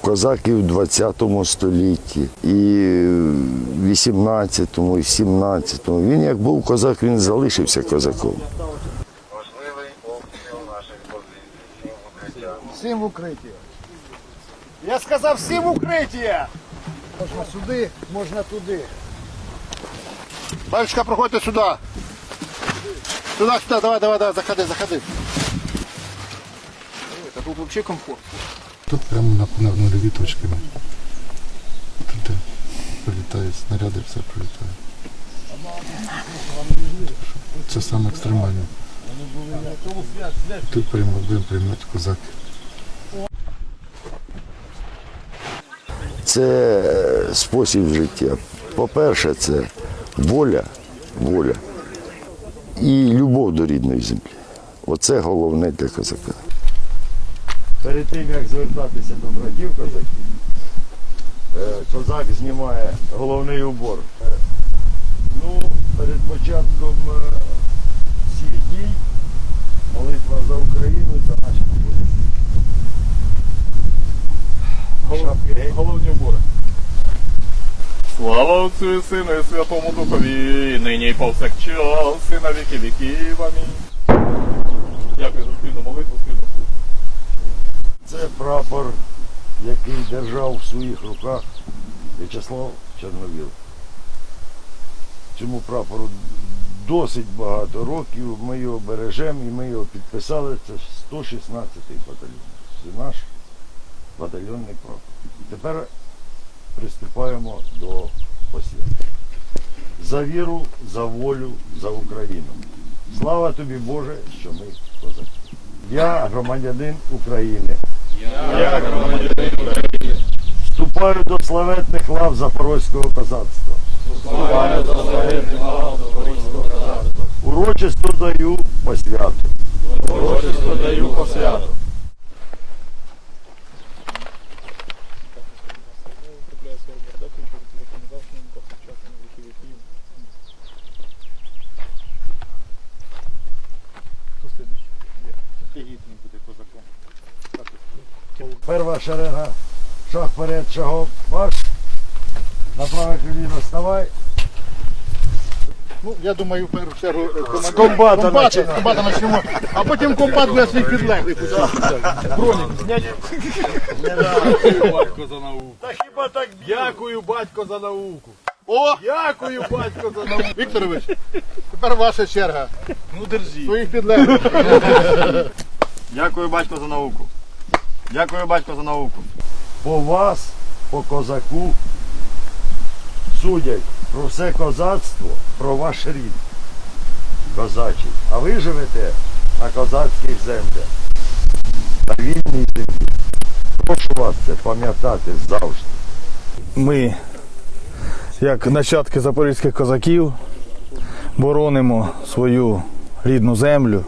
Козаки в 20 столітті, і в 18-му, і в 17-му. Він як був козак, він залишився козаком. Можливий обстріл наших позицій. Всім укриття. Всім в укриття. Я сказав всім в укриття. Можна сюди, можна туди. Батюшка, проходьте сюди. Сюди, сюди, давай, давай, давай, заходи, заходи. Та тут взагалі комфорт. Тут прямо на, на нульові точки. Тут прилітають снаряди, все прилітає. Це саме екстремальне. Тут прямо будемо приймати козаки. Це е, спосіб життя. По-перше, це воля, воля і любов до рідної землі. Оце головне для козака. Перед тим, як звертатися до братів козаків, е, козак знімає головний убор. Ну, перед початком е, всіх дій молитва за Україну і за наші. Шапки. Головні убори. Слава Отцю і Сину і Святому Духові, нині і повсякчас, і на віки віків. Амінь. Дякую за спільну молитву, спільну службу. Це прапор, який держав в своїх руках В'ячеслав Чорновіл. Цьому прапору досить багато років. Ми його бережемо і ми його підписали. Це 116-й батальйон. Це наш батальйонний прапор. Тепер приступаємо до посвяти. За віру, за волю, за Україну. Слава тобі, Боже, що ми козаки. Я громадянин України. Я громадянин України. Вступаю до славетних лав Запорозького козацтва. Слава до славетних лав Запорізького козацтва. Урочисто даю посвяту. Урочисто даю посвяту. Перша шеренга, шаг вперед, шагом марш. На праве коліно вставай. Ну, я думаю, в першу чергу е, комбата комбата, починаємо. комбата почнемо, а потім комбат для своїх підлеглих. Бронік зняти. Батько за науку. Та хіба так Дякую, батько, за науку. О, Дякую, батько, за науку. Вікторович, тепер ваша черга. Ну держи. Своїх підлеглих. Дякую, батько, за науку. Дякую, батько, за науку. По вас, по козаку, судять про все козацтво, про ваш рід козачий. А ви живете на козацьких землях, на вільній землі. Прошу вас це пам'ятати завжди. Ми, як нащадки запорізьких козаків, боронимо свою рідну землю.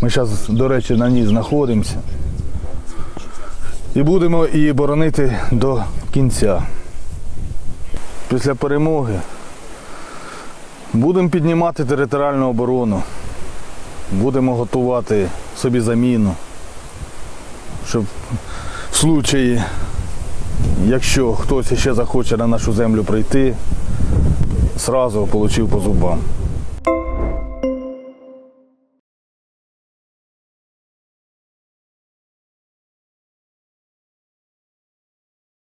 Ми зараз, до речі, на ній знаходимося. І будемо її боронити до кінця. Після перемоги будемо піднімати територіальну оборону, будемо готувати собі заміну, щоб в случаї Якщо хтось ще захоче на нашу землю прийти, зразу отримав по зубам.